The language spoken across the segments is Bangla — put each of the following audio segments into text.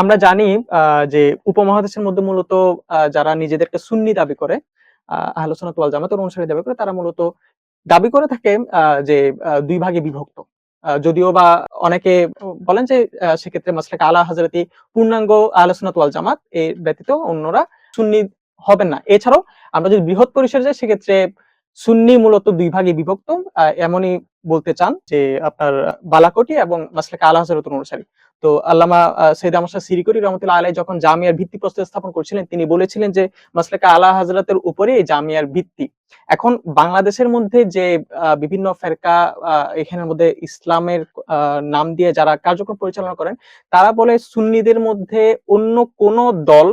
আমরা জানি যে উপমহাদেশের মধ্যে মূলত যারা নিজেদেরকে সুন্নি দাবি করে, আ আহলে সুন্নাত ওয়াল জামাতের অনুসারী দাবি করে তারা মূলত দাবি করে থাকে যে ২ ভাগে বিভক্ত। যদিও বা অনেকে বলেন যে সেক্ষেত্রে মাসলাক আলা হযরতি পূর্ণাঙ্গ আহলে সুন্নাত ওয়াল জামাত এর ব্যতীত অন্যরা সুন্নি হবেন না। এছাড়াও আমরা যদি বৃহৎ পরিসরে যাই সেক্ষেত্রে সুন্নি মূলত দুই ভাগে বিভক্ত। এমনই বলতে চান যে আপনার বালাকোটি এবং মাসলাক আলা হযরতের অনুসারী। তো আল্লামা সৈয়দ শাহ সিরিকুরি রহমাতুল্লাহ আলাইহি যখন জামিয়ার ভিত্তিপ্রস্তর স্থাপন করছিলেন তিনি বলেছিলেন যে মাসলাকে আলা হযরতের উপরে জামিয়ার ভিত্তি। এখন বাংলাদেশের মধ্যে যে বিভিন্ন ফেরকা এখানের মধ্যে ইসলামের নাম দিয়ে যারা কার্যক্রম পরিচালনা করেন, তারা বলে সুন্নিদের মধ্যে অন্য কোন দল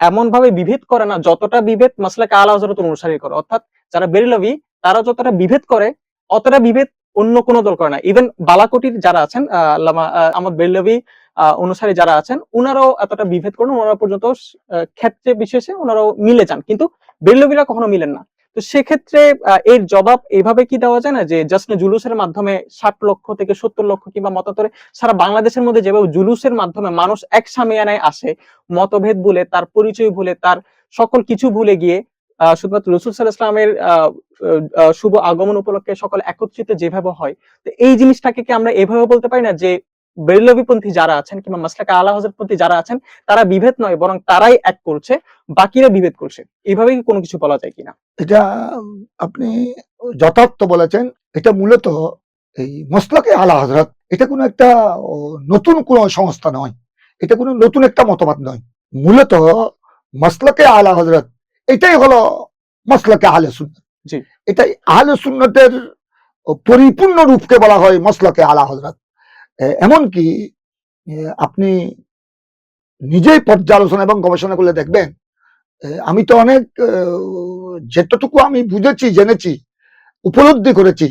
এমন ভাবে বিভেদ করে না যতটা বিভেদ মাসলাকে আলা হযরতের অনুসারী করে। অর্থাৎ যারা বেরেলভী তারা যতটা বিভেদ করে অতটা বিভেদ অন্য কোন দল করে না। ইভেন বালাকোটির যারা আছেন আল্লামা আহমদ আ অনুসারী যারা আছেন ওনারাও এতটা বিভেদ করেন ওনারা পর্যন্ত ক্ষেত্রে বিশেষে ওনারাও মিলে যান। কিন্তু বেরলভীরা কখনো মিলেন না। তো সেক্ষেত্রে এর জবাব এভাবে কি দেওয়া যায় না যে জাসনে জুলুসের মাধ্যমে ৬০ লক্ষ থেকে ৭০ লক্ষ কিংবা মতান্তরে সারা বাংলাদেশের মধ্যে যেভাবে জুলুসের মাধ্যমে মানুষ এক সামিয়ানায় আসে, মতভেদ ভুলে, তার পরিচয় ভুলে, তার সকল কিছু ভুলে গিয়ে শুধুমাত্র রাসূল আ শুভ আগমন উপলক্ষে সকল একত্রিত যেভাবে হয়, তো এই জিনিসটাকে কি আমরা এভাবে বলতে পারি না যে বেরলভীপন্থী যারা আছেন কিংবা মাসলাকে আলা হযরতপন্থী যারা আছেন তারা বিভেদ নয় বরং তারাই এক করছে, বাকিরা বিভেদ করছে। এভাবে কি কোন কিছু বলা যায় কিনা? এটা আপনি যথার্থ বলেছেন। এটা মূলত এই মসলাকে আলা হজরত এটা কোনো একটা নতুন কোন সংস্থা নয়। এটা কোনো নতুন একটা মতবাদ নয়। মূলত মসলাকে আলা হযরত এটাই হলো মসলাকে আহলে সুন্নাত। জি। এটাই আহলে সুন্নাতের পরিপূর্ণ রূপকে বলা হয় মসলাকে আলা হযরত। এ এমনকি আপনি নিজেই পর্যালোচনা এবং গবেষণা করলে দেখবেন, আমি তো অনেক যেতটুকু আমি বুঝেছি, জেনেছি, উপলব্ধি করেছি,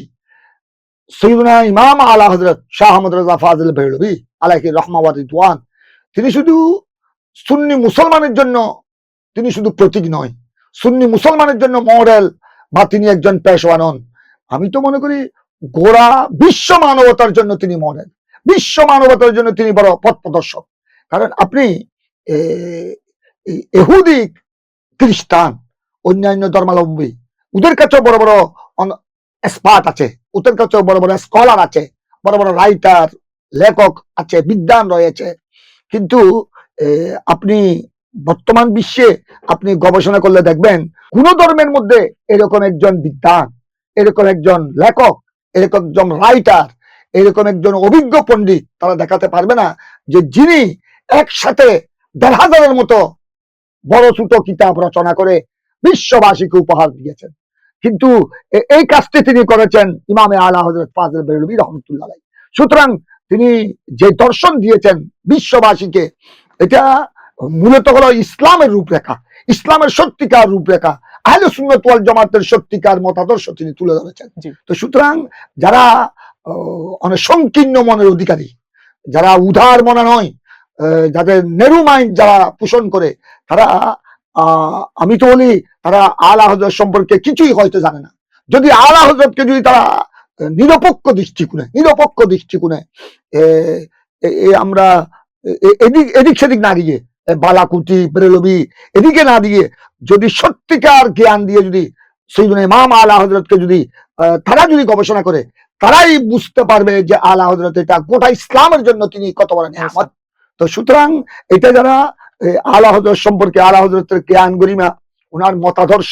সৈয়দনা ইমাম আলা হযরত শাহ আহমদ রেজা ফাজিল বেরলভী আলাইহি রহমা ওয়া রিদওয়ান তিনি শুধু সুন্নি মুসলমানের জন্য তিনি শুধু প্রতীক নয়। সুন্নি মুসলমানের জন্য মডেল বা তিনি একজন পেশওয়া নন। আমি তো মনে করি গোড়া বিশ্ব মানবতার জন্য তিনি মডেল। বিশ্ব মানবতার জন্য তিনি বড় পথ প্রদর্শক। কারণ আপনি এ এই ইহুদি, খ্রিস্টান, অন্যান্য ধর্মাবলম্বী ওদের কাছেও বড়, বড় এক্সপার্ট আছে। ওদের কাছেও বড়, বড় স্কলার আছে। বড়, বড় রাইটার, লেখক আছে, বিদ্বান রয়েছে। কিন্তু আপনি বর্তমান বিশ্বে আপনি গবেষণা করলে দেখবেন কোন ধর্মের মধ্যে এরকম একজন বিদ্বান, এরকম একজন লেখক, এরকম একজন রাইটার, এরকম একজন অভিজ্ঞ পণ্ডিত তারা দেখাতে পারবে না যে যিনি একসাথে দেড় হাজারের মতো বড় ছোট কিতাব রচনা করে বিশ্ববাসীকে উপহার দিয়েছেন। কিন্তু এই কাজটি তিনি করেছেন ইমামে আলা হযরত ফাজিল রহমাতুল্লাহ সুতরাং তিনি যে দর্শন দিয়েছেন বিশ্ববাসীকে এটা মূলত হলো ইসলামের রূপরেখা। ইসলামের সত্যিকার রূপরেখা। আহলে সুন্নাত ওয়াল জামাতের সত্যিকার মতাদর্শ তিনি তুলে ধরেছেন। তো সুতরাং যারা অনেক সংকীর্ণ মনের অধিকারী, যারা উদার মনা নয়, যাদের নেরু মাইন্ড যারা পোষণ করে তারা আমি তো বলি তারা আলা হযরত সম্পর্কে কিছুই হয়তো জানে না। যদি আলা হযরতকে যদি তারা নিরপেক্ষ দৃষ্টিকোণে নিরপেক্ষ দৃষ্টিকোণে আমরা এদিক এদিক সেদিক না গিয়ে এ বালাকুটি, বেরেলভী এদিকে না দিয়ে যদি সত্যিকার জ্ঞান দিয়ে যদি সৈয়দনা ইমাম আলা হযরতকে যদি তারা যদি গবেষণা করে তারাই বুঝতে পারবে যে আলা হযরত এটা গোটা ইসলামের জন্য তিনি কত বড় নেয়ামত। তো সুতরাং এটা যারা আলা হযরত সম্পর্কে আলা হযরতের জ্ঞান গরিমা, উনার মতাদর্শ,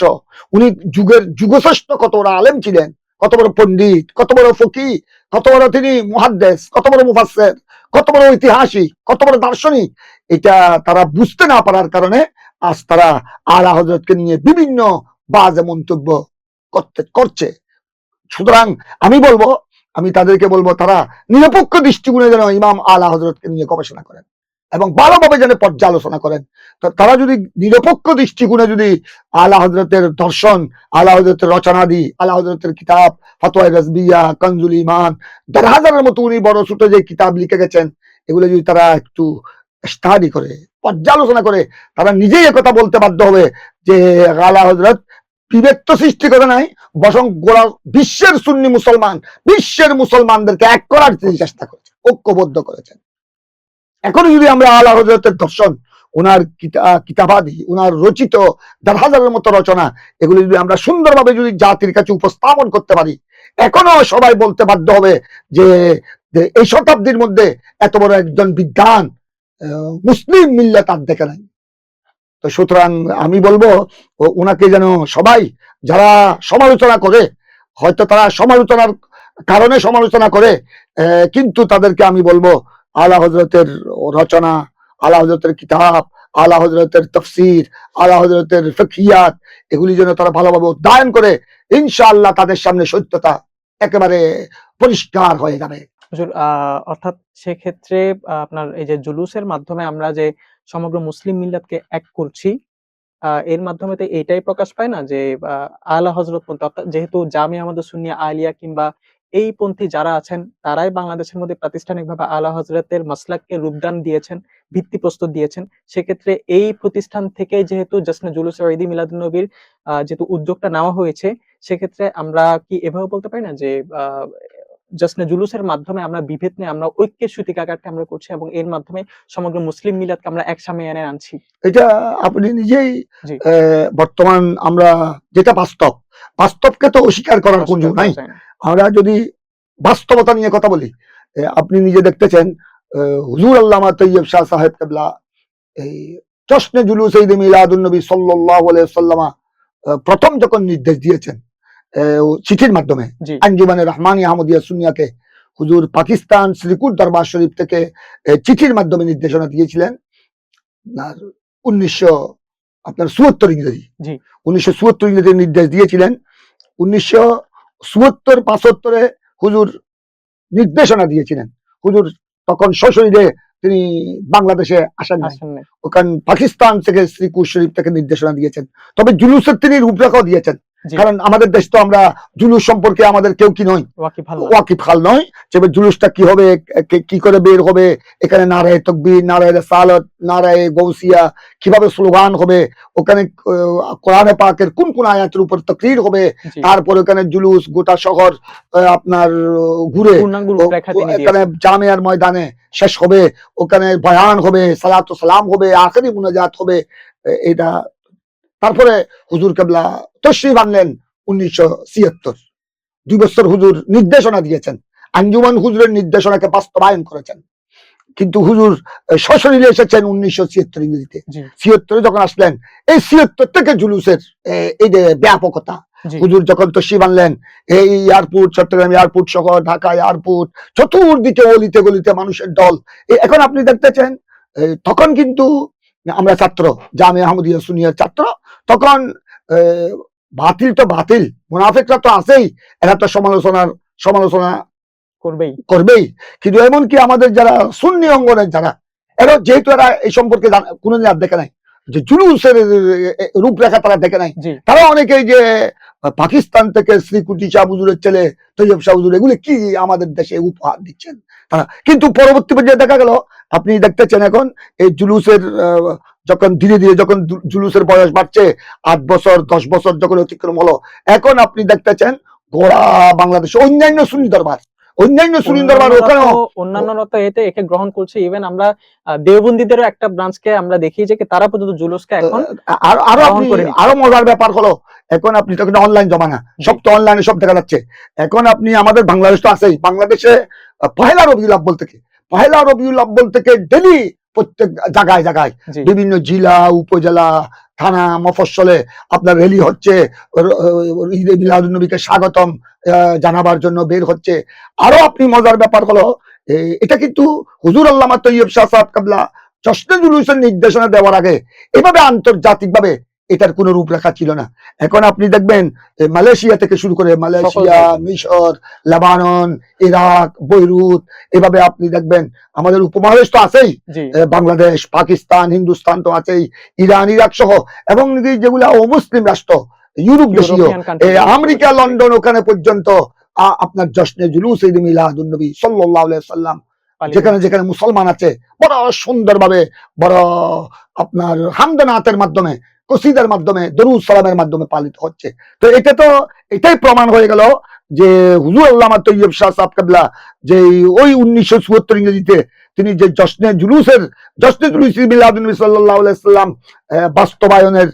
উনি যুগের যুগশ্রেষ্ঠ কত বড় আলেম ছিলেন, কত বড় পণ্ডিত, কত বড় ফকিহ, কত বড় তিনি মুহাদ্দিস, কত বড় মুফাসসির, কত বড় ঐতিহাসিক, কত বড় দার্শনিক এটা তারা বুঝতে না পারার কারণে আজ তারা আলা হজরতকে নিয়ে বিভিন্ন বাজে মন্তব্য করতে করছে। সুতরাং আমি বলব আমি তাদেরকে বলব তারা নিরপেক্ষ দৃষ্টিকোণে যেন ইমাম আলা হজরতকে নিয়ে গবেষণা করেন এবং ভালোভাবে যেন পর্যালোচনা করেন। তারা যদি নিরপেক্ষ দৃষ্টিকোণে যদি আলা হযরতের দর্শন, আলা হযরতের রচনাদি, আলা হযরতের কিতাব, ফতোয়ায়ে রাজবিয়া, কানজুল ঈমান, দেড় হাজারের মতো উনি বড় ছোট যে কিতাব লিখে গেছেন এগুলো যদি তারা একটু স্টাডি করে, পর্যালোচনা করে তারা নিজেই একথা বলতে বাধ্য হবে যে আলা হযরত বিভেদ তো সৃষ্টি করে নাই বরং গোড়া বিশ্বের সুন্নি মুসলমান, বিশ্বের মুসলমানদেরকে এক করার চেষ্টা করেছেন, ঐক্যবদ্ধ করেছেন। এখনও যদি আমরা আলা হজরতের দর্শন ওনার কিতাবাদি ওনার রচিত দেড় হাজারের মতো রচনা, এগুলি যদি আমরা সুন্দরভাবে যদি জাতির কাছে উপস্থাপন করতে পারি, এখনও সবাই বলতে বাধ্য হবে যে এই শতাব্দীর মধ্যে এত বড় একজন বিদ্যান মুসলিম মিল্লা তার দেখে নাই। তো সুতরাং আমি বলব ওনাকে যেন সবাই, যারা সমালোচনা করে, হয়তো তারা সমালোচনার কারণে সমালোচনা করে কিন্তু তাদেরকে আমি বলব আলা হজরতের রচনা, আলা হজরতের কিতাব, আলা হজরতের তফসির, আলা হজরতের ফকিয়াত এগুলি যেন তারা ভালোভাবে অধ্যয়ন করে ইনশাআল্লাহ তাদের সামনে সত্যতা একেবারে পরিষ্কার হয়ে যাবে। অর্থাৎ সেক্ষেত্রে আপনার এই যে জুলুসের মাধ্যমে আমরা যে সমগ্র মুসলিম মিল্লাতকে এক করছি এর মাধ্যমে তো এটাই প্রকাশ পায় না যে আলা হজরত যেহেতু জামি আমাদের সুন্নিয়া আলিয়া কিংবা এই পন্থী যারা আছেন তারাই বাংলাদেশের মধ্যে প্রাতিষ্ঠানিকভাবে আলা হজরতের মাসলাককে রূপদান দিয়েছেন ভিত্তি প্রস্তুত দিয়েছেন। সেক্ষেত্রে এই প্রতিষ্ঠান থেকে যেহেতু জসনে জুলুস ঈদি আহ, যেহেতু উদ্যোগটা নেওয়া হয়েছে সেক্ষেত্রে আমরা কি এভাবে বলতে পারি না যে জসনে জুলুসের মাধ্যমে আমরা বিভেদ নিয়ে আমরা ঐক্যের সূতিকাগারটা আমরা করছি এবং এর মাধ্যমে সমগ্র মুসলিম মিলাদকে আমরা একসামে এনে আনছি। এটা আপনি নিজেই বর্তমান আমরা যেটা বাস্তব বাস্তবকে তো অস্বীকার করার কোনো নাই। আমরা যদি বাস্তবতা নিয়ে কথা বলি আপনি নিজে দেখতেছেন হুজুর আল্লামা তৈয়ব শাহ সাহেব কেবলা এই জশ্নে জুলুস ঈদ মিলাদুন নবী সাল্লাল্লাহু আলাইহি সাল্লামা প্রথম যখন নির্দেশ দিয়েছেন চিঠির মাধ্যমে। আঞ্জুমানে রহমানি আহমদিয়া সুনিয়াকে হুজুর পাকিস্তান শ্রীকুট দরবার শরীফ থেকে চিঠির মাধ্যমে নির্দেশনা দিয়েছিলেন। উনিশশো আপনার চুয়াত্তর ইংরেজি। উনিশশো চুয়াত্তর ইংরেজি নির্দেশ দিয়েছিলেন। উনিশশো চুয়াত্তর পাঁচাত্তরে হুজুর নির্দেশনা দিয়েছিলেন। হুজুর তখন সশরীরে তিনি বাংলাদেশে আসেন ওখান পাকিস্তান থেকে শ্রীকুট শরীফ থেকে নির্দেশনা দিয়েছেন। তবে জুলুসের তিনি রূপরেখাও দিয়েছেন। কারণ আমাদের দেশ তো আমরা জুলুস সম্পর্কে আমাদের কেউ কি নয়। ওয়াকিব খাল নয়। যে জুলুসটা কি হবে কি করে বের হবে এখানে নারায় তকবির নারায় সালত নারায় গৌসিয়া কীভাবে স্লোগান হবে ওখানে কোরআনে পাকের কোন কোন আয়াতের উপর তকরির হবে তারপর ওখানে জুলুস গোটা শহর আপনার ঘুরে এখানে জামিয়ার ময়দানে শেষ হবে ওখানে বয়ান হবে সালাত সালাম হবে আখেরি মুনাজাত হবে এটা তারপরে হুজুর কেবলা তশ্রিফ আনলেন উনিশশো ছিয়াত্তর। দুই বছর হুজুর নির্দেশনা দিয়েছেন। আঞ্জুমান হুজুরের নির্দেশনাকে বাস্তবায়ন করেছেন। কিন্তু হুজুর সশরীরে এসেছেন উনিশশো ছিয়াত্তর ইংরেজিতে। ছিয়াত্তরে যখন আসলেন এই ছিয়াত্তর থেকে জুলুসের এই যে ব্যাপকতা হুজুর যখন তসিব আনলেন এই এয়ারপোর্ট চট্টগ্রাম এয়ারপোর্ট সহ ঢাকা এয়ারপোর্ট চতুর্দিকে অলিতে গলিতে মানুষের দল এখন আপনি দেখতেছেন তখন কিন্তু আমরা ছাত্র জামে আহমদিয়া সুনিয়ার ছাত্র তখন বাতিল তো বাতিল মুনাফিকরা তো আছেই এরা তো সমালোচনার সমালোচনা করবেই। করবেই। কিন্তু এমনকি আমাদের যারা সুন্নি অঙ্গনের যারা এরা যেহেতু এরা এই সম্পর্কে জান- কোনোদিন আর দেখে নাই যে জুলুসের রূপরেখা তারা দেখে নাই। তারা অনেকেই যে পাকিস্তান থেকে শ্রীকুটি শাহ হুজুরের ছেলে তৈয়ব শাহ হুজুর এগুলি কি আমাদের দেশে উপহার দিচ্ছেন? কিন্তু পরবর্তী পর্যায়ে দেখা গেল আপনি দেখতেছেন এখন এই জুলুসের যখন ধীরে ধীরে যখন জুলুসের বয়স বাড়ছে আট বছর দশ বছর যখন অতিক্রম হলো এখন আপনি দেখতেছেন গোড়া বাংলাদেশে অন্যান্য সুন্নি দরবার অন্যান্য দরবার ওখানেও অন্যান্যরা তো- এতে একে গ্রহণ করছে। ইভেন আমরা আহ, দেওবন্দীদেরও একটা ব্রাঞ্চকে আমরা দেখি যে তারা পর্যন্ত জুলুসকে এখন আর আরও আপনি আরও মজার ব্যাপার হলো এখন আপনি তখন অনলাইন জমানা সব তো অনলাইনে সব দেখা যাচ্ছে। এখন আপনি আমাদের বাংলাদেশ তো আছেই বাংলাদেশে পহেলা রবিউল আব্বল থেকে পহেলা রবিউল আব্বল থেকে ডেলি প্রত্যেক জায়গায় জায়গায় বিভিন্ন জেলা উপজেলা থানা মফস্বলে আপনার র্যালি হচ্ছে। ঈদে মিলাদুন্নবীকে স্বাগতম আহ, জানাবার জন্য বের হচ্ছে। আরও আপনি মজার ব্যাপার হলো এটা কিন্তু হুজুর আল্লামা তৈয়ব শাহ সাহেব কাবলা জশ্নে জুলুসের নির্দেশনা দেওয়ার আগে এভাবে আন্তর্জাতিকভাবে এটার কোনো রূপরেখা ছিল না। এখন আপনি দেখবেন মালয়েশিয়া থেকে শুরু করে মালয়েশিয়া মিশর লেবানন ইরাক বৈরুত এভাবে আপনি দেখবেন আমাদের উপমহাদেশ তো আছেই। বাংলাদেশ পাকিস্তান হিন্দুস্তান তো আছেই ইরান ইরাক সহ এবং যেগুলো অমুসলিম রাষ্ট্র ইউরোপ দেশীয় আমেরিকা লন্ডন ওখানে পর্যন্ত আপনার জশ্নে জুলুস ঈদ মিলাদুন নবী সাল্লাল্লাহু আলাইহি সাল্লাম যেখানে যেখানে মুসলমান আছে বড় সুন্দরভাবে বড় আপনার হামদানাতের মাধ্যমে কসিদার মাধ্যমে দরুদ সালামের মাধ্যমে পালিত হচ্ছে। তো এটা তো এটাই প্রমাণ হয়ে গেল যে হুজুর আল্লামা তৈয়ব শাহ সাহেব কাবলা যে ওই উনিশশো চুয়াত্তর ইংরেজিতে তিনি যে জশ্নে জুলুসের জশ্নে জুলুস মিলাদুন নবী সাল্লাম আহ, বাস্তবায়নের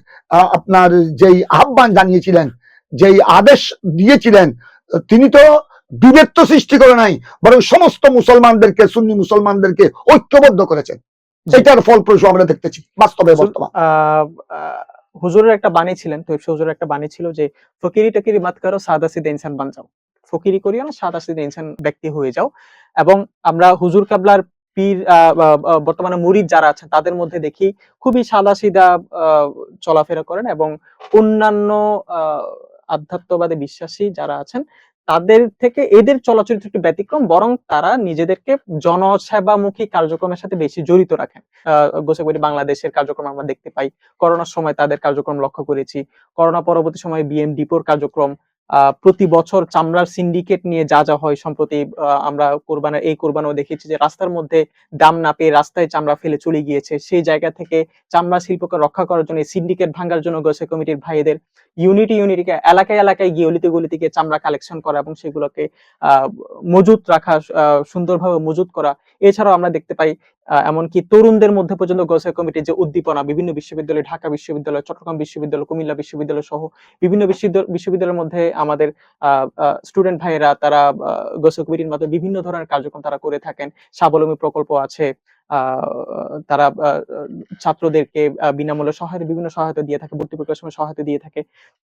আপনার যেই আহ্বান জানিয়েছিলেন যেই আদেশ দিয়েছিলেন তিনি তো বিভেদ সৃষ্টি করে নাই বরং সমস্ত মুসলমানদেরকে সুন্নি মুসলমানদেরকে ঐক্যবদ্ধ করেছেন। জি। এটার ফলপ্রসূ আমরা দেখতেছি বাস্তবে বর্তমান। হুজুরের একটা বাণী ছিলেন তো হুজুরের একটা বাণী ছিল যে ফকিরি টকিরি মাত করো সাদা সিদে ইনসান বান যাও। ফকিরি করিও না সাদা সিদে ইনসান ব্যক্তি হয়ে যাও। এবং আমরা হুজুর কাবলার পীর বর্তমানে মুরিদ যারা আছেন তাদের মধ্যে দেখি খুবই সাদা সিধা চলাফেরা করেন এবং অন্যান্য আহ, আধ্যাত্মবাদে বিশ্বাসী যারা আছেন তাদের থেকে এদের চলাচরিত্র একটু ব্যতিক্রম বরং তারা নিজেদেরকে জনসেবামুখী কার্যক্রমের সাথে বেশি জড়িত রাখেন। আহ, গোসাগুড়ি বাংলাদেশের কার্যক্রম আমরা দেখতে পাই। করোনার সময় তাদের কার্যক্রম লক্ষ্য করেছি। করোনা পরবর্তী সময়ে বিএম ডিপোর কার্যক্রম প্রতি বছর চামড়ার সিন্ডিকেট নিয়ে যা যা হয় সম্প্রতি আমরা কোরবানের এই কোরবানও দেখেছি যে রাস্তার মধ্যে দাম না পেয়ে রাস্তায় চামড়া ফেলে চলে গিয়েছে। সেই জায়গা থেকে চামড়া শিল্পকে রক্ষা করার জন্য সিন্ডিকেট ভাঙার জন্য গোসে কমিটির ভাইদের ইউনিটি ইউনিটিকে, এলাকায় এলাকায় গিয়ে অলিতে গলিতে গিয়ে চামড়া কালেকশন করা এবং সেগুলোকে মজুত রাখা সুন্দরভাবে মজুত করা। এছাড়াও আমরা দেখতে পাই এমনকি তরুণদের মধ্যে পর্যন্ত গোসা কমিটির যে উদ্দীপনা, বিভিন্ন বিশ্ববিদ্যালয়, ঢাকা বিশ্ববিদ্যালয়, চট্টগ্রাম বিশ্ববিদ্যালয়, কুমিল্লা বিশ্ববিদ্যালয় সহ বিভিন্ন বিশ্ববিদ্যালয় বিশ্ববিদ্যালয়ের মধ্যে আমাদের স্টুডেন্ট ভাইয়েরা তারা গোসা কমিটির মাধ্যমে বিভিন্ন ধরনের কার্যক্রম তারা করে থাকেন। স্বাবলম্বী প্রকল্প আছে। তারা আহ, ছাত্রদেরকে আহ, বিনামূল্যে সহায়তা বিভিন্ন সহায়তা দিয়ে থাকে ভর্তি প্রক্রিয়ার সময় সহায়তা দিয়ে থাকে।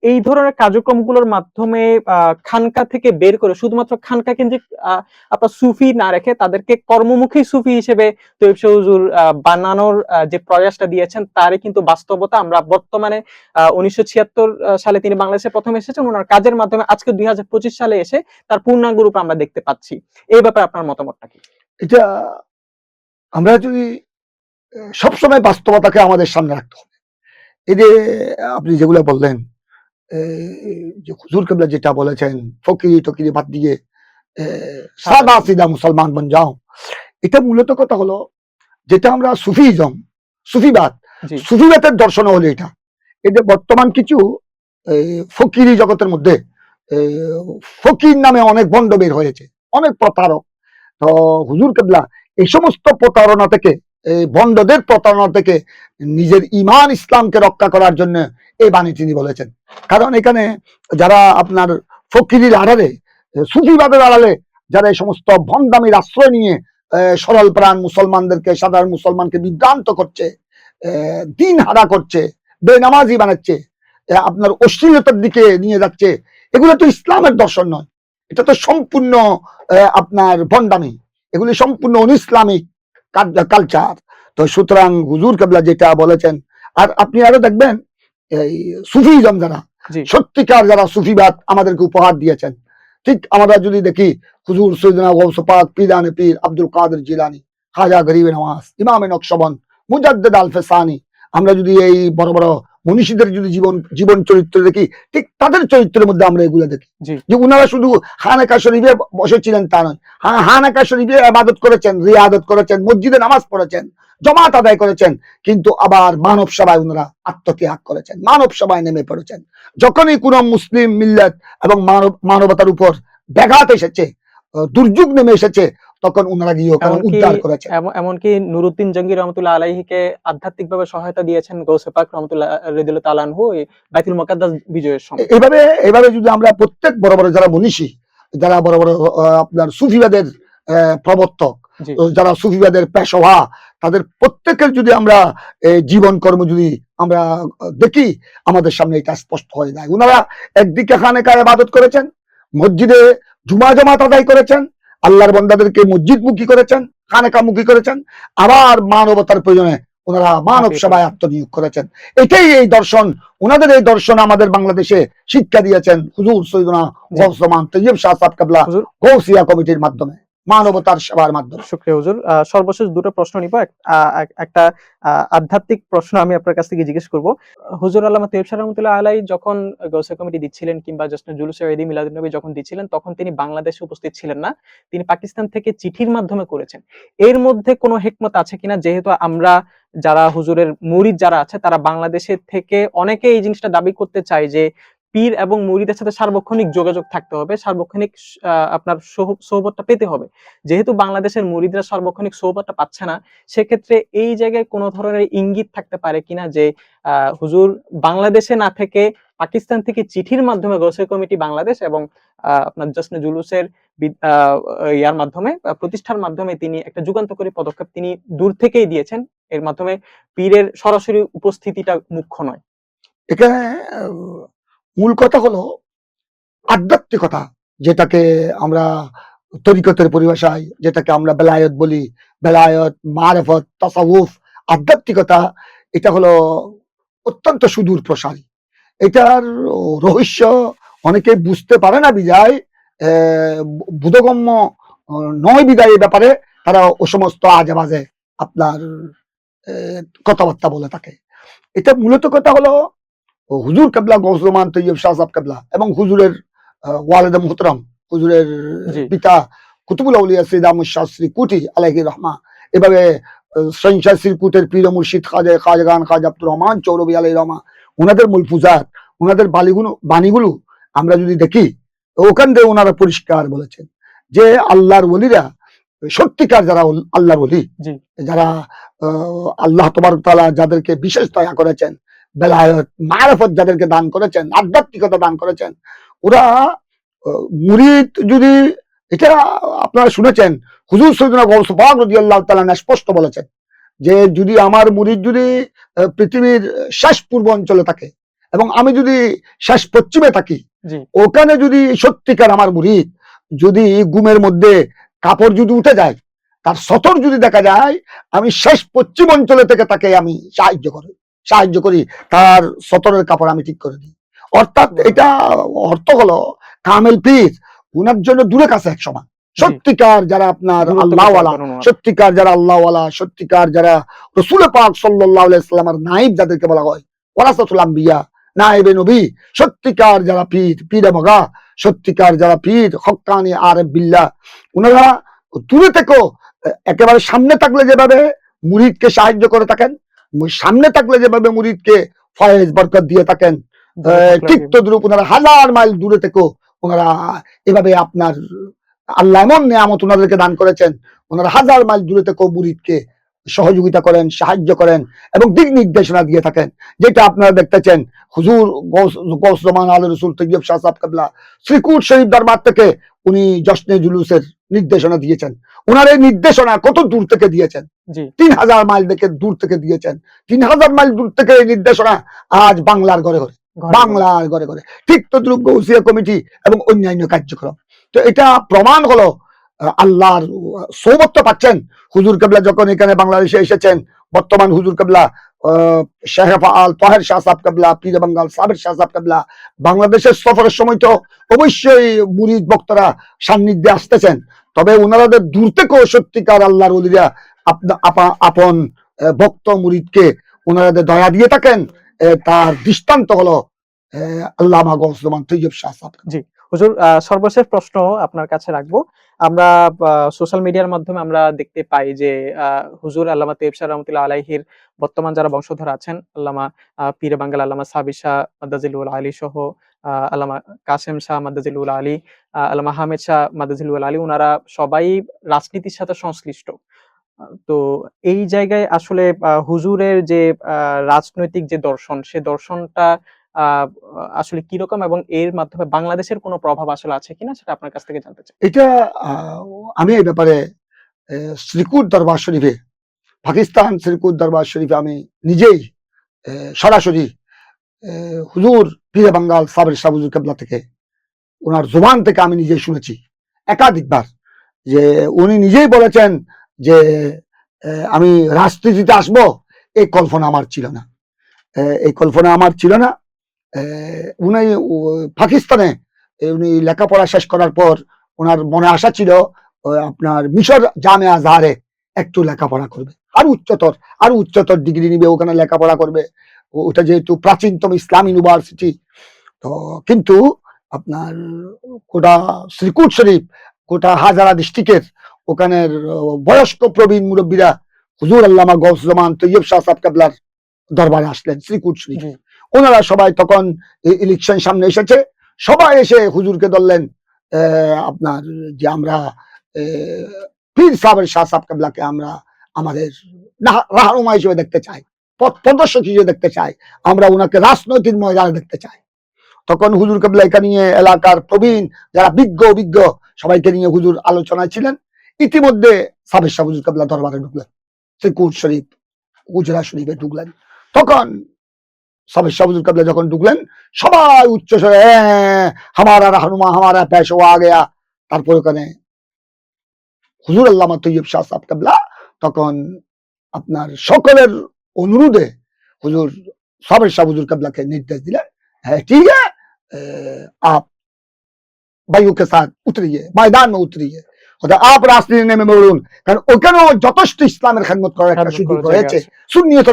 এই ধরনের কার্যক্রমগুলোর মাধ্যমে আহ, খানকা থেকে বের করে শুধুমাত্র খানকা কেন্দ্রিক আপনার সুফি না রেখে তাদেরকে কর্মমুখী সুফি হিসেবে তৈব হুজুর বানানোর যে প্রয়াসটা দিয়েছেন তারই কিন্তু বাস্তবতা আমরা বর্তমানে ছিয়াত্তর সালে তিনি বাংলাদেশে প্রথম এসেছেন। ওনার কাজের মাধ্যমে আজকে দুই হাজার পঁচিশ সালে এসে তার পূর্ণাঙ্গ রূপ আমরা দেখতে পাচ্ছি। এই ব্যাপারে আপনার মতামতটা কি? এটা আমরা যদি সবসময় বাস্তবতাকে আমাদের সামনে রাখতে হবে। এই যে আপনি যেগুলো বললেন যে হুজুর কেবলা যেটা বলেছেন ফকিরি টকিরি বাদ দিয়ে সাদা সিধা মুসলমান বন যাও এটা মূলত কথা হলো যেটা আমরা সুফিজম সুফিবাদ সুফিবাদের দর্শন হলো এটা। এটা বর্তমান কিছু এই, ফকিরি জগতের মধ্যে ফকির নামে অনেক বন্ড বের হয়েছে অনেক প্রতারক। তো হুজুর কেবলা এই সমস্ত প্রতারণা থেকে, এই বন্ডদের প্রতারণা থেকে নিজের ইমান ইসলামকে রক্ষা করার জন্য এই বাণী তিনি বলেছেন। কারণ এখানে যারা আপনার ফকিরির আড়ালে, সুফিবাদের আড়ালে, যারা এই সমস্ত ভণ্ডামির আশ্রয় নিয়ে সরল প্রাণ মুসলমানদেরকে, সাধারণ মুসলমানকে বিভ্রান্ত করছে দিন হারা করছে, বেনামাজি বানাচ্ছে আপনার অশ্লীলতার দিকে নিয়ে যাচ্ছে, এগুলো তো ইসলামের দর্শন নয়। এটা তো সম্পূর্ণ আপনার ভণ্ডামি। এগুলি সম্পূর্ণ অনিসলামিক কালচার তো সুতরাং হুজুর কেবলা যেটা বলেছেন আর আপনি আরও দেখবেন এই সুফিজম যারা সত্যিকার যারা সুফিবাদ আমাদেরকে উপহার দিয়েছেন। ঠিক আমরা যদি দেখি হুজুর সৈদনা গৌস পাক পিদানে পীর আব্দুল কাদের জিলানি খাজা গরিব নওয়াজ ইমামে নকশবন্দ মুজাদ্দেদ আল ফেসানি আমরা যদি এই বড় বড় মনীষীদের যদি জীবন জীবন চরিত্র দেখি ঠিক তাদের চরিত্রের মধ্যে আমরা এগুলো দেখি। যে উনারা শুধু হানাকা শরীফে বসেছিলেন তা নয় হ্যাঁ হানাকা শরীফে আবাদত করেছেন রিয়াদত করেছেন মসজিদে নামাজ পড়েছেন জমাত আদায় করেছেন কিন্তু আবার মানব সভায় ওনারা আত্মত্যাগ করেছেন মানব সভায় নেমে পড়েছেন। যখনই কোন মুসলিম মিল্লাত এবং মানব মানবতার উপর ব্যাঘাত এসেছে দুর্যোগ নেমে এসেছে তখন ওনারা গিয়ে এমনকি উদ্ধার করেছেন। এমন- এমনকি নুরুদ্দিন জঙ্গি রহমতুল্লাহ আলাইহিকে আধ্যাত্মিকভাবে সহায়তা দিয়েছেন গৌসে পাক রহমতুল্লাহ রেদুল্লাহ তালানহু এই বাইতুল মুকাদ্দাস বিজয়ের সময়। এভাবে এভাবে যদি আমরা প্রত্যেক বড় বড় যারা মনীষী যারা বড় বড় আপনার সুফিবাদের প্রবর্তক যারা সুফিবাদের পেশোয়া তাদের প্রত্যেকের যদি আমরা জীবন কর্ম যদি আমরা দেখি আমাদের সামনে এটা স্পষ্ট হয়ে যায়। ওনারা একদিকে খানেকায় ইবাদত করেছেন মসজিদে জুমা জামাত আদায় করেছেন আল্লাহর বন্দাদেরকে মসজিদ মুখী করেছেন খানেকা মুখী করেছেন আবার মানবতার প্রয়োজনে ওনারা মানব সভায় সেবায় আত্মনিয়োগ করেছেন। এটাই এই দর্শন ওনাদের এই দর্শন আমাদের বাংলাদেশে শিক্ষা দিয়েছেন হুজুর সৈদনা গৌসমান তৈব শাহ সাহেব কাবলা গৌসিয়া কমিটির মাধ্যমে। মানবতার সেবার মাধ্যমে। শুক্রিয়া হুজুর। সর্বশেষ দুটো প্রশ্ন নিব। একটা আধ্যাত্মিক প্রশ্ন আমি আপনার কাছ থেকে জিজ্ঞেস করব। হুজুর আল্লামা তৈয়ব শাহ রহমতুল্লাহ আলাই যখন গৌসা কমিটি দিচ্ছিলেন কিংবা জশ্ন জুলুসে ঈদ মিলাদুন্নবী যখন দিচ্ছিলেন, তখন তিনি বাংলাদেশে উপস্থিত ছিলেন না। তিনি পাকিস্তান থেকে চিঠির মাধ্যমে করেছেন। এর মধ্যে কোনো হেকমত আছে কিনা? যেহেতু আমরা যারা হুজুরের মুরিদ যারা আছে, তারা বাংলাদেশের থেকে অনেকে এই জিনিসটা দাবি করতে চায় যে পীর এবং মুরিদের সাথে সার্বক্ষণিক যোগাযোগ থাকতে হবে, সার্বক্ষণিক আপনার সোহবতটা পেতে হবে। যেহেতু বাংলাদেশের মুরিদরা সার্বক্ষণিক সোহবতটা পাচ্ছে না, সেক্ষেত্রে এই জায়গায় কোনো ধরনের ইঙ্গিত থাকতে পারে কিনা যে হুজুর, বাংলাদেশে না থেকে পাকিস্তান থেকে চিঠির মাধ্যমে গোসে কমিটি বাংলাদেশ এবং আপনার জশ্নে জুলুসের ইয়ার মাধ্যমে প্রতিষ্ঠার মাধ্যমে তিনি একটা যুগান্তকারী পদক্ষেপ তিনি দূর থেকেই দিয়েছেন। এর মাধ্যমে পীরের সরাসরি উপস্থিতিটা মুখ্য নয়। এখানে মূল কথা হলো আধ্যাত্মিকতা যেটাকে আমরা তরিকতের পরিভাষায় যেটাকে আমরা বেলায়ত বলি বেলায়ত মারফত তাসাউফ আধ্যাত্মিকতা এটা হলো অত্যন্ত সুদূর প্রসারী। এটার রহস্য অনেকে বুঝতে পারে না আহ, বোধগম্য নয় বিদায় এই ব্যাপারে তারা ও সমস্ত আজে বাজে আপনার কথাবার্তা বলে থাকে। এটা মূলত কথা হলো হুজুর কেবলা গৌসমান তৈয়ব শাহ সাহেব কেবলা এবং হুজুরের ওয়ালিদ মুহতরম হুজুরের পিতা কুতুবুল আউলিয়া সৈদাম শাস্ত্রী কুটি আলাইহি রহমা এভাবে শ্রীকুটের পীর মুর্শিদ খাজা খাজগান খাজ আব্দুর রহমান চৌরবি আলাই রহমা ওনাদের মূল পূজার ওনাদের বালিগুলো বাণীগুলো আমরা যদি দেখি ওখান থেকে ওনারা পরিষ্কার বলেছেন যে আল্লাহর ওলিরা সত্যিকার যারা আল্লাহর ওলি যারা আহ, আল্লাহ তবারক তাআলা যাদেরকে বিশেষ দয়া করেছেন বেলায়ত মারফত যাদেরকে দান করেছেন আধ্যাত্মিকতা দান করেছেন ওরা মুরিদ যদি এটা আপনারা শুনেছেন হুজুর সৈদনা গৌসফাক রাদিয়াল্লাহু তাআলা স্পষ্ট বলেছেন যে যদি আমার মুরিদ যদি পৃথিবীর শেষ পূর্ব অঞ্চলে থাকে এবং আমি যদি শেষ পশ্চিমে থাকি ওখানে যদি সত্যিকার আমার মুরিদ যদি গুমের মধ্যে কাপড় যদি উঠে যায় তার সতর যদি দেখা যায় আমি শেষ পশ্চিম অঞ্চলে থেকে তাকে আমি সাহায্য করি সাহায্য করি তার সতরের কাপড় আমি ঠিক করে দিই। অর্থাৎ এটা অর্থ হলো কামেল পীর উনার জন্য দূরে কাছে এক সমান। সত্যিকার যারা আপনার গুরুত্ব আল্লাহ বিচার করেন ওনারা। সত্যিকার যারা আল্লাহওয়ালা সত্যিকার যারা রসুল পাক সাল্লাহ ইসলামের নাইব যাদেরকে বলা হয় ওরাসাতুল আম্বিয়া নাইবে নবী সত্যিকার যারা পীর পীরে মগা সত্যিকার যারা পীর হক্কানি আর বিল্লা ওনারা দূরে থেকেও একেবারে সামনে থাকলে যেভাবে মুরিদকে সাহায্য করে থাকেন সামনে থাকলে যেভাবে মুরিদকে ফয়েজ বরকত দিয়ে থাকেন ঠিক তদ্রুপ ওনারা হাজার মাইল দূরে থেকেও ওনারা এভাবে আপনার আল্লাহ এমন নিয়ামত ওনাদেরকে দান করেছেন ওনারা হাজার মাইল দূরে থেকেও মুরিদকে সহযোগিতা করেন সাহায্য করেন এবং দিক নির্দেশনা দিয়ে থাকেন যেটা আপনারা দেখতেছেন হুজুর গৌসমান আল রসুল তৈয়ব শাহ সাহেব কাবলা শ্রীকুট শরীফ দরবার থেকে উনি জশ্নে জুলুসের নির্দেশনা দিয়েছেন। ওনার এই নির্দেশনা কত দূর থেকে দিয়েছেন? তিন হাজার মাইল থেকে দূর থেকে দিয়েছেন। তিন হাজার মাইল দূর থেকে এই নির্দেশনা আজ বাংলার ঘরে ঘরে বাংলার ঘরে ঘরে। ঠিক তদ্রুপ গৌসিয়া কমিটি এবং অন্যান্য কার্যক্রম। তো এটা প্রমাণ হলো আল্লাহর আহ, সৌবত্য পাচ্ছেন। হুজুর কেবলা যখন এখানে বাংলাদেশে এসেছেন বর্তমান হুজুর কেবলা শেখ আল তহের শাহ সাহেব কেবলা পীর বাঙ্গাল সাবের শাহ সাহেব কেবলা বাংলাদেশের সফরের সময় তো অবশ্যই মুরিদ বক্তারা সান্নিধ্যে আসতেছেন। তবে ওনারাদের দূর থেকেও সত্যিকার আল্লাহর অলিরা আপনা- আপা- আপন ভক্ত মুরিদকে ওনারাদের দয়া দিয়ে থাকেন। তার দৃষ্টান্ত হলো আহ, আল্লামা গৌসমান তৈয়ব শাহ সাহেব হুজুর সর্বশেষ প্রশ্ন আপনার কাছে রাখব। আমরা সোশ্যাল মিডিয়ার মাধ্যমে আমরা দেখতে পাই যে হুজুর আল্লামা তেব শাহ রহমতুল্লাহ আলাইহির বর্তমান যারা বংশধর আছেন, আল্লামা পীর বাঙ্গাল আল্লামা সাবির শাহ মাদ্দাজিলুল আলী সহ আল্লামা কাসেম শাহ মাদ্দাজিলুল আলী আল্লামা হামেদ শাহ মাদ্দাজিলুল আলী ওনারা সবাই রাজনীতির সাথে সংশ্লিষ্ট। তো এই জায়গায় আসলে হুজুরের যে রাজনৈতিক যে দর্শন, সে দর্শনটা আসলে কীরকম এবং এর মাধ্যমে বাংলাদেশের কোনো প্রভাব আসলে আছে কিনা সেটা আপনার কাছ থেকে জানতে চাই। এটা আমি এই ব্যাপারে শ্রীকুট দরবার শরীফে, পাকিস্তান শ্রীকুট দরবার শরীফে আমি নিজেই সরাসরি হুজুর পীরে বাঙ্গাল সাবের সাবুজুর কেবলা থেকে, ওনার জোবান থেকে আমি নিজেই শুনেছি, একাধিকবার, যে উনি নিজেই বলেছেন যে আমি রাজনীতিতে আসব, এই কল্পনা আমার ছিল না। এই কল্পনা আমার ছিল না উনি পাকিস্তানে উনি লেখাপড়া শেষ করার পর ওনার মনে আশা ছিল আপনার মিশর জামে আজহারে একটু লেখাপড়া করবে। আর উচ্চতর আর উচ্চতর ডিগ্রি নিবে, ওখানে লেখাপড়া করবে। ওটা যেহেতু প্রাচীনতম ইসলাম ইউনিভার্সিটি, তো কিন্তু আপনার গোটা শ্রীকুট শরীফ, গোটা হাজারা ডিস্ট্রিক্টের ওখানের বয়স্ক প্রবীণ মুরব্বীরা হুজুর আল্লামা গৌসমান তৈয়ব শাহ সাহেব কাবলার দরবারে আসলেন শ্রীকুট শরীফ। ওনারা সবাই তখন ইলেকশন সামনে এসেছে। সবাই এসে হুজুরকে ধরলেন আপনার যে আমরা পীর সাহেবের শাহ সাহেব কেবলাকে আমরা আমাদের রাহ- রাহনুমা হিসেবে দেখতে চাই পথ প্রদর্শক হিসেবে দেখতে চাই, আমরা ওনাকে রাজনৈতিক ময়দানে দেখতে চাই। তখন হুজুর কেবলা এখানে নিয়ে এলাকার প্রবীণ যারা বিজ্ঞ, অভিজ্ঞ, সবাইকে নিয়ে হুজুর আলোচনায় ছিলেন। ইতিমধ্যে সাবের শাহ হুজুর কেবলা দরবারে ঢুকলেন শ্রীকুট শরীফ গুজরা শরীফে ঢুকলেন। তখন সাবের শাহ হুজুর কেবলা যখন ঢুকলেন সবাই উচ্চ স্বরে "হ্যাঁ, হামারা রাহনুমা হামারা পেশোয়া আ গয়া তারপর ওখানে হুজুর আল্লামা তৈয়ব শাহ সাহেব কেবলা তখন আপনার সকলের অনুরোধে হুজুর সাবের শাহ হুজুর কেবলাকে নির্দেশ দিলেন হ্যাঁ ঠিক है अ, आप भाइयों के साथ उतरिए मैदान में उतरिए অর্থাৎ আপ রাজনীতি নেমে বলুন। কারণ ওখানেও যথেষ্ট ইসলামের খেদমত করার একটা সুযোগ রয়েছে।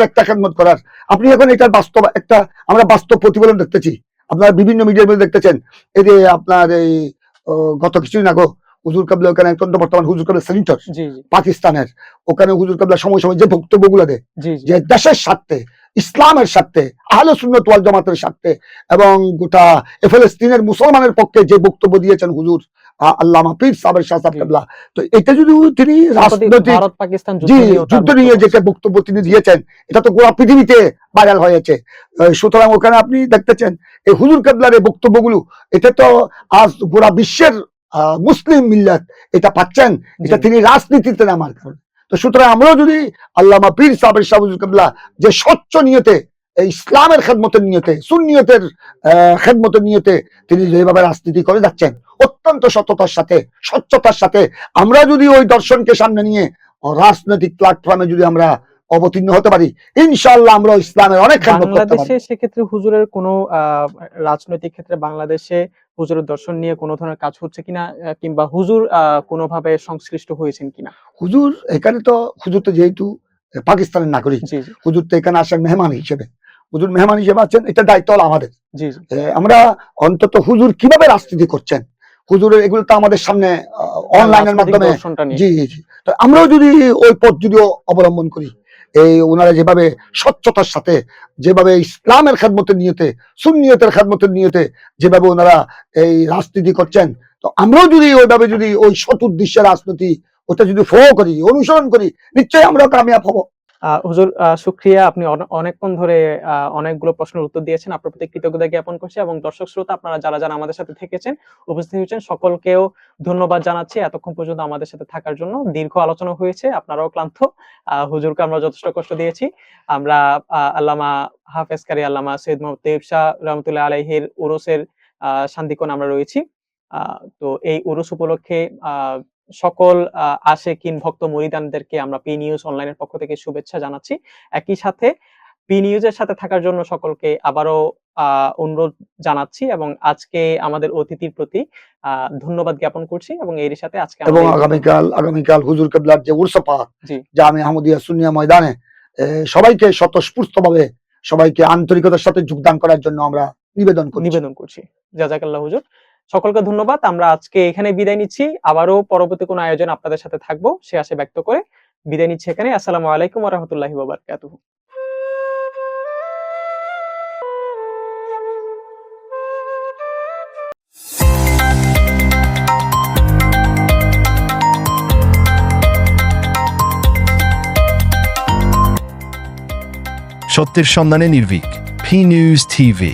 একটা খেদমত করার। আপনি এখন এটার বাস্তব একটা আমরা বাস্তব প্রতিফলন দেখতেছি। আপনারা বিভিন্ন মিডিয়ার মধ্যে দেখতেছেন। এই যে আপনার এই গত কিছুদিন আগে হুজুর কাবলা ওখানে অত্যন্ত বর্তমান হুজুর কাবলা সেনেটর পাকিস্তানের। ওখানে হুজুর কাবলা সময় সময় যে বক্তব্যগুলো দেয় যে দেশের স্বার্থে ইসলামের স্বার্থে আহলে সুন্নত ওয়াল জামাতের স্বার্থে এবং গোটা এ ফিলিস্তিনের মুসলমানের পক্ষে যে বক্তব্য দিয়েছেন হুজুর আল্লামা পীর সাহেবের শাহ জি। তো এটা যদি তিনি রাজনৈতিক ভারত পাকিস্তান জি যুদ্ধ যুদ্ধ নিয়ে যে বক্তব্য তিনি দিয়েছেন এটা তো গোটা পৃথিবীতে ভাইরাল হয়েছে। সুতরাং ওখানে আপনি দেখতেছেন এই হুজুর কেবলার এই বক্তব্যগুলো এটা তো আজ গোটা বিশ্বের মুসলিম মিল্লাত এটা পাচ্ছেন এটা তিনি রাজনীতিতে নামার কারণে। তো সুতরাং আমরাও যদি আল্লামা পীর সাহেবের শাহ হুজুর কেবলা যে স্বচ্ছ নিয়তে এই ইসলামের খেদমতের নিয়তে সুন্নিয়তের আহ, খেদমতের নিয়তে তিনি যেভাবে রাজনীতি করে যাচ্ছেন অত্যন্ত সততার সাথে স্বচ্ছতার সাথে আমরা যদি ওই দর্শনকে সামনে নিয়ে রাজনৈতিক প্ল্যাটফর্মে যদি আমরা অবতীর্ণ হতে পারি ইনশাআল্লাহ আমরা ইসলামের অনেক বাংলাদেশে সেক্ষেত্রে হুজুরের কোনো রাজনৈতিক ক্ষেত্রে বাংলাদেশে হুজুরের দর্শন নিয়ে কোনো ধরনের কাজ হচ্ছে কিনা কিংবা হুজুর আহ, কোনোভাবে সংশ্লিষ্ট হয়েছেন কিনা? হুজুর এখানে তো হুজুর তো যেহেতু পাকিস্তানের নাগরিক হুজুর তো এখানে আসেন মেহমান হিসেবে। হুজুর মেহমান হিসেবে আছেন এটা দায়িত্ব হলো আমাদের আমরা অন্তত হুজুর কীভাবে রাজনীতি করছেন হুজুরের এগুলো তো আমাদের সামনে অনলাইনের মাধ্যমে। জি জি তো আমরাও যদি ওই পথ যদি অবলম্বন করি এই ওনারা যেভাবে স্বচ্ছতার সাথে যেভাবে ইসলামের খেদমতের নিয়তে সুন্নিয়তের খেদমতের নিয়তে যেভাবে ওনারা এই রাজনীতি করছেন তো আমরাও যদি ওইভাবে যদি ওই সৎ উদ্দেশ্যে রাজনীতি ওটা যদি ফলো করি অনুসরণ করি নিশ্চয়ই আমরা কামিয়াব হব। হুজুর আহ, শুক্রিয়া আপনি অনে- অনেকক্ষণ ধরে অনেকগুলো প্রশ্নের উত্তর দিয়েছেন। আপনার প্রতি কৃতজ্ঞতা জ্ঞাপন করছি এবং দর্শক শ্রোতা আপনারা যারা যারা আমাদের সাথে থেকেছেন উপস্থিত হয়েছেন সকলকেও ধন্যবাদ জানাচ্ছি এতক্ষণ পর্যন্ত আমাদের সাথে থাকার জন্য। দীর্ঘ আলোচনা হয়েছে আপনারাও ক্লান্ত। হুজুরকে আমরা যথেষ্ট কষ্ট দিয়েছি। আমরা আল্লামা হাফেজ কারি আল্লামা সৈয়দ মোহাম্মদ তৈয়ব শাহ রহমতুল্লাহ আলাইহির উরুসের আহ, শান্তিকোণ আমরা রয়েছি। তো এই উরুস উপলক্ষে সকল আহ, আশেকিন ভক্ত মরিদানদেরকে আমরা পি নিউজ অনলাইনের পক্ষ থেকে শুভেচ্ছা জানাচ্ছি। একই সাথে পি নিউজের সাথে থাকার জন্য সকলকে আবারও অনুরোধ জানাচ্ছি এবং আজকে আমাদের অতিথির প্রতি ধন্যবাদ জ্ঞাপন করছি এবং এর সাথে আজকে এবং আগামীকাল আগামীকাল হুজুর কেবলার যে উরসপা জি। জামে আহমদিয়া সুনিয়া ময়দানে সবাইকে স্বতঃস্ফূর্ত ভাবে সবাইকে আন্তরিকতার সাথে যোগদান করার জন্য আমরা নিবেদন করি নিবেদন করছি। জাজাকাল্লাহ হুজুর। সকলকে ধন্যবাদ। আমরা আজকে এখানে বিদায় নিচ্ছি। আবারও পরবর্তী কোনো আয়োজন আপনাদের সাথে থাকব, সে আশা ব্যক্ত করে বিদায় নিচ্ছি এখানে। আসসালামু আলাইকুম রহমতুল্লাহি সত্যের সন্ধানে নির্ভীক ফি নিউজ টিভি